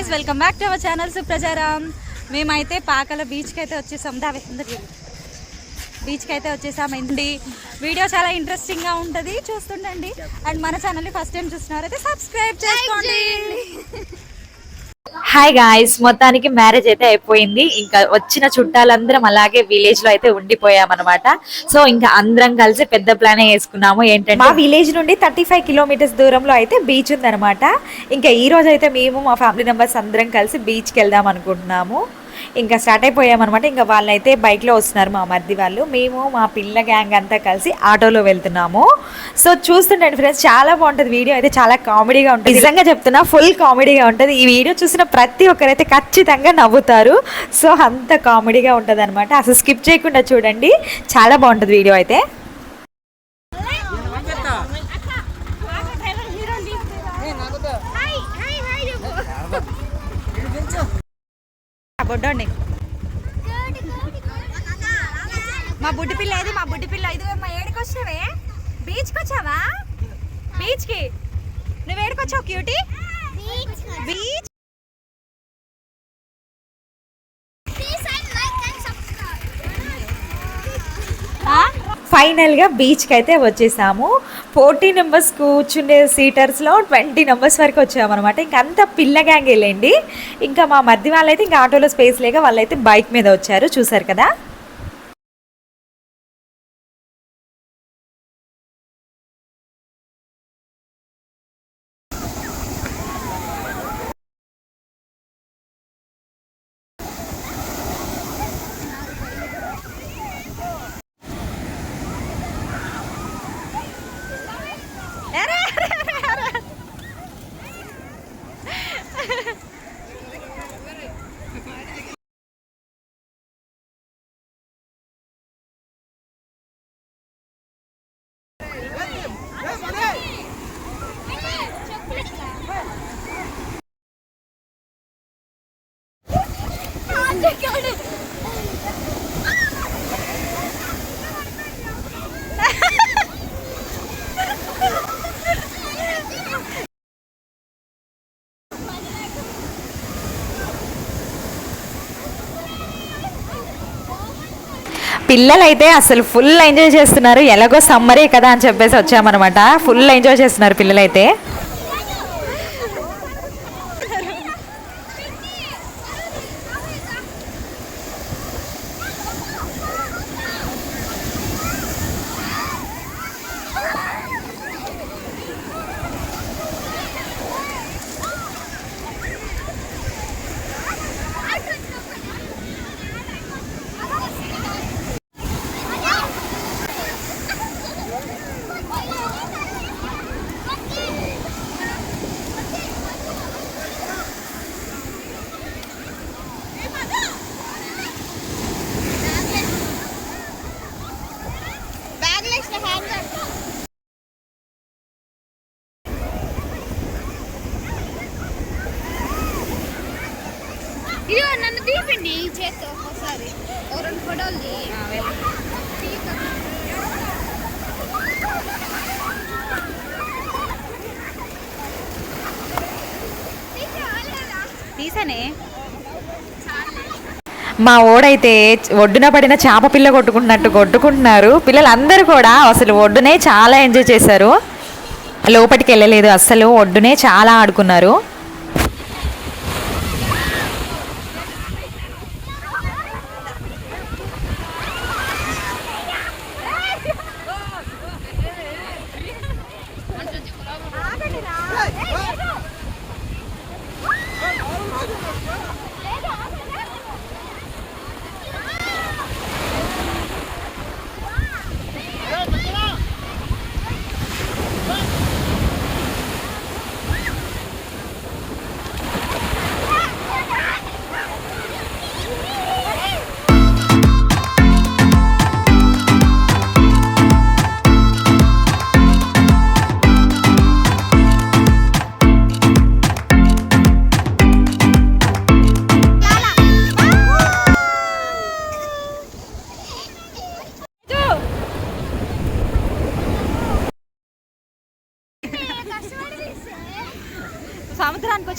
Guys welcome back to our channel Suprajaram మేమైతే పాకల బీచ్కి అయితే వచ్చేసాం దావే బీచ్కి అయితే వచ్చేసాం. ఏంటి? వీడియో చాలా ఇంట్రెస్టింగ్గా ఉంటుంది. చూస్తుండండి. అండ్ మన ఛానల్ని ఫస్ట్ టైం చూస్తున్నారైతే సబ్స్క్రైబ్ చేసుకోండి. హాయ్ గాయ్స్ మొత్తానికి మ్యారేజ్ అయితే అయిపోయింది. ఇంకా వచ్చిన చుట్టాలందరం అలాగే విలేజ్లో అయితే ఉండిపోయామన్నమాట. సో ఇంకా అందరం కలిసి పెద్ద ప్లాన్ వేసుకున్నాము. ఏంటంటే మా విలేజ్ నుండి థర్టీ ఫైవ్ కిలోమీటర్స్ దూరంలో అయితే బీచ్ ఉందన్నమాట. ఇంకా ఈ రోజు అయితే మేము మా ఫ్యామిలీ మెంబర్స్ అందరం కలిసి బీచ్కి వెళ్దాం అనుకుంటున్నాము. ఇంకా స్టార్ట్ అయిపోయామన్నమాట. ఇంకా వాళ్ళైతే బైక్లో వస్తున్నారు మా మర్ది వాళ్ళు. మేము మా పిల్ల గ్యాంగ్ అంతా కలిసి ఆటోలో వెళ్తున్నాము. సో చూస్తుండండి ఫ్రెండ్స్ చాలా బాగుంటుంది వీడియో. అయితే చాలా కామెడీగా ఉంటుంది. నిజంగా చెప్తున్నా ఫుల్ కామెడీగా ఉంటుంది. ఈ వీడియో చూసిన ప్రతి ఒక్కరైతే ఖచ్చితంగా నవ్వుతారు. సో అంత కామెడీగా ఉంటుంది అనమాట అసలు స్కిప్ చేయకుండా చూడండి. చాలా బాగుంటుంది వీడియో అయితే. బొడ్డండి మా బుడ్డి పిల్ల ఏది? మా బుడ్డి పిల్ల ఇది మా ఏడికి వచ్చావే బీచ్కి. వచ్చావా బీచ్కి. నువ్వు ఏడికి వచ్చావు క్యూటీ బీచ్ ఫైనల్గా బీచ్కి అయితే వచ్చేసాము. ఫోర్టీ నెంబర్స్ కూర్చుండే సీటర్స్లో ట్వంటీ నెంబర్స్ వరకు వచ్చామన్నమాట. ఇంకంతా అంత పిల్ల గ్యాంగ్ వెళ్ళండి ఇంకా మా మధ్య వాళ్ళైతే ఇంకా ఆటోలో స్పేస్ లేక వాళ్ళైతే బైక్ మీద వచ్చారు. చూసారు కదా? పిల్లలైతే అసలు ఫుల్ ఎంజాయ్ చేస్తున్నారు. ఎలాగో సమ్మరే కదా అని చెప్పేసి వచ్చామన్నమాట. ఫుల్ ఎంజాయ్ చేస్తున్నారు పిల్లలైతే. తీసానే. మా ఓడైతే ఒడ్డున పడిన చేప పిల్ల కొట్టుకుంటున్నట్టు కొట్టుకుంటున్నారు. పిల్లలందరూ కూడా అసలు ఒడ్డునే చాలా ఎంజాయ్ చేశారు. లోపలికి వెళ్ళలేదు అస్సలు ఒడ్డునే చాలా ఆడుకున్నారు.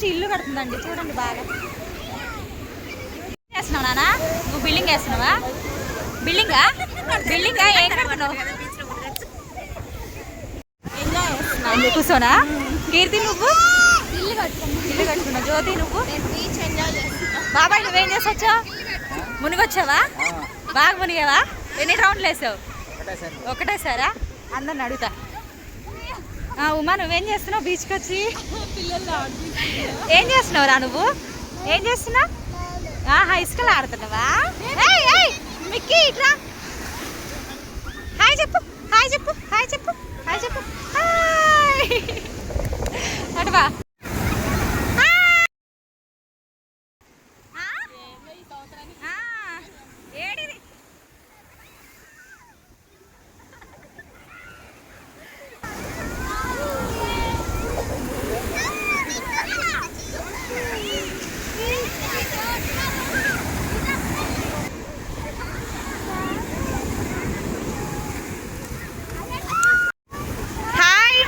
కడుతుందండి. చూడండి బాగా. ఏం చేస్తున్నావు నాన్న నువ్వు బిల్డింగ్ వేస్తున్నావా? బిల్డింగా బిల్డింగా ఏం కడుతున్నావు? కూర్చోనా? కీర్తి నువ్వు? ఇల్లు కట్టుకున్నాం ఇల్లు కట్టుకున్నావు జ్యోతి నువ్వు? నేను బాబాయ్ నువ్వేం చేసొచ్చా మునిగొచ్చావా? బాగా మునిగావా? ఎన్ని రౌండ్లు వేసావు? ఒకటేసారా? అందరిని అడుగుతా. ఉమా నువ్వేం చేస్తున్నావు? బీచ్కి వచ్చి? ఏం చేస్తున్నావురా నువ్వు? ఏం చేస్తున్నావు? హై ఇసుకలు ఆడుతున్నావా? మిక్కీ ఇట్లా హాయ్ చెప్పు. హాయ్ చెప్పు. హాయ్ చెప్పు. హాయ్ చెప్పు. హాయ్ అటువా ఏడిది హాయ్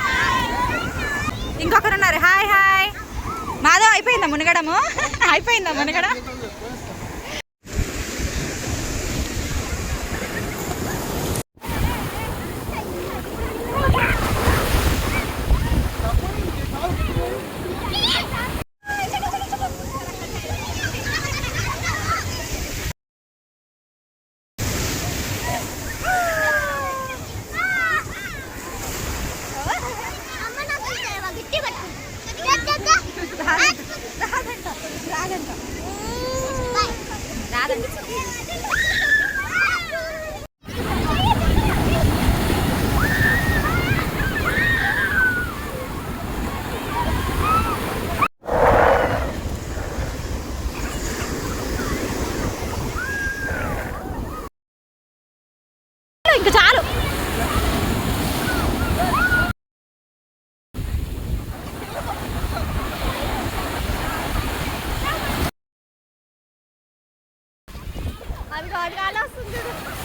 ఇంకొకరు ఉన్నారు హాయ్ హాయ్ మాధవ్ అయిపోయిందా మునగడము? అయిపోయిందా మునగడ? Abi galiba dedim.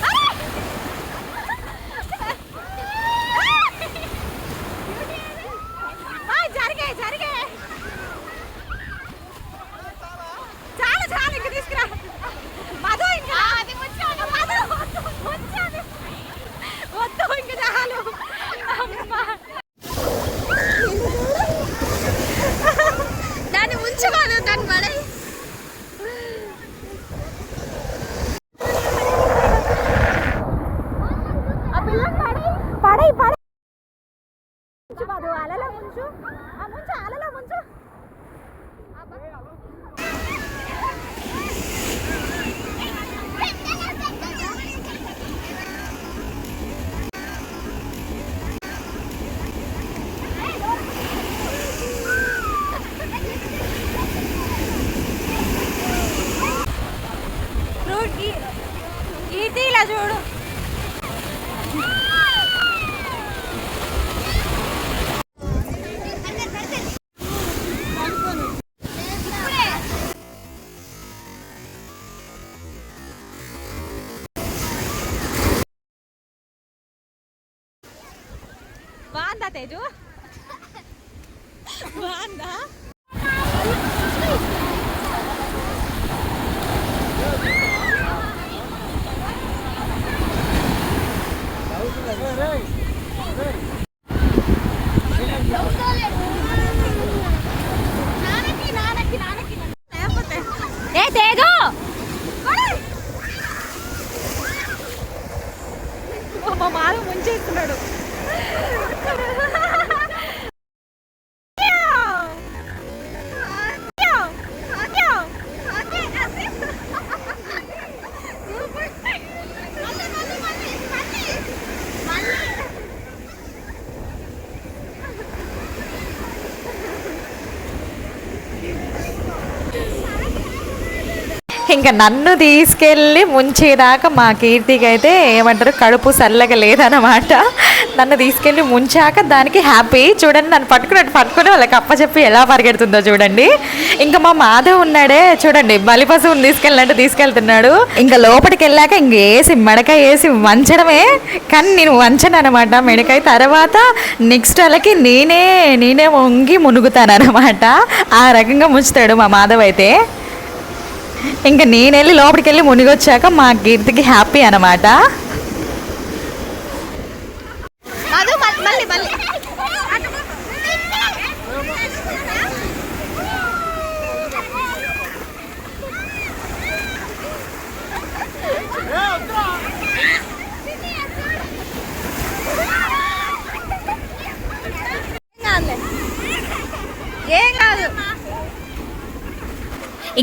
చూడు బాగుందా తేజు బాగుందా చేస్తున్నాడు. ఇంకా నన్ను తీసుకెళ్ళి ముంచేదాకా మా కీర్తికి అయితే ఏమంటారు కడుపు చల్లగా లేదనమాట నన్ను తీసుకెళ్ళి ముంచాక దానికి హ్యాపీ చూడండి నన్ను పట్టుకున్నట్టు పట్టుకుని వాళ్ళకి అప్పచెప్పి ఎలా పరిగెడుతుందో చూడండి. ఇంకా మా మాధవ్ ఉన్నాడే చూడండి బలిపశువుని తీసుకెళ్ళినట్టు తీసుకెళ్తున్నాడు. ఇంకా లోపలికి వెళ్ళాక ఇంక వేసి మెడకాయ వేసి వంచడమే. కానీ నేను వంచను అనమాట మెడకాయ తర్వాత నెక్స్ట్ వాళ్ళకి నేనే నేనే వంగి మునుగుతాను అనమాట ఆ రకంగా ముంచుతాడు మా మాధవ్ అయితే. ఇంకా నేను వెళ్ళి లోపలికి వెళ్ళి మునిగొచ్చాక మా కీర్తికి హ్యాపీ అనమాట మళ్ళీ మళ్ళీ మళ్ళీ ఏం కాదు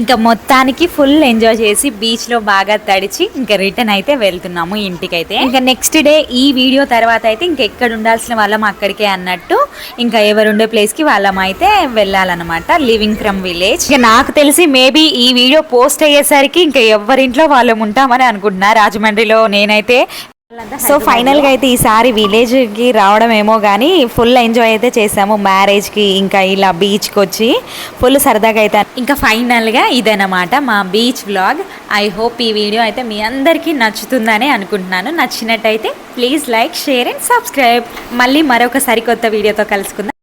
ఇంకా మొత్తానికి ఫుల్ ఎంజాయ్ చేసి బీచ్లో బాగా తడిచి ఇంకా రిటర్న్ అయితే వెళ్తున్నాము ఇంటికైతే. ఇంకా నెక్స్ట్ డే ఈ వీడియో తర్వాత అయితే ఇంకా ఎక్కడ ఉండాల్సిన వాళ్ళం అక్కడికే అన్నట్టు ఇంకా ఎవరుండే ప్లేస్కి వాళ్ళం అయితే వెళ్ళాలన్నమాట లివింగ్ ఫ్రమ్ విలేజ్ ఇంకా నాకు తెలిసి మేబీ ఈ వీడియో పోస్ట్ అయ్యేసరికి ఇంకా ఎవరింట్లో వాళ్ళం ఉంటామని అనుకుంటున్నా. రాజమండ్రిలో నేనైతే సో ఫైనల్గా అయితే ఈసారి విలేజ్కి రావడం ఏమో కానీ ఫుల్ ఎంజాయ్ అయితే చేసాము. మ్యారేజ్కి ఇంకా ఇలా బీచ్కి వచ్చి ఫుల్ సరదాగా అయితే ఇంకా ఫైనల్గా ఇదన్నమాట మా బీచ్ వ్లాగ్. ఐ హోప్ ఈ వీడియో అయితే మీ అందరికీ నచ్చుతుందని అనుకుంటున్నాను. నచ్చినట్టయితే please like share and subscribe. మళ్ళీ మరొక సరికొత్త వీడియోతో కలుసుకుందాం.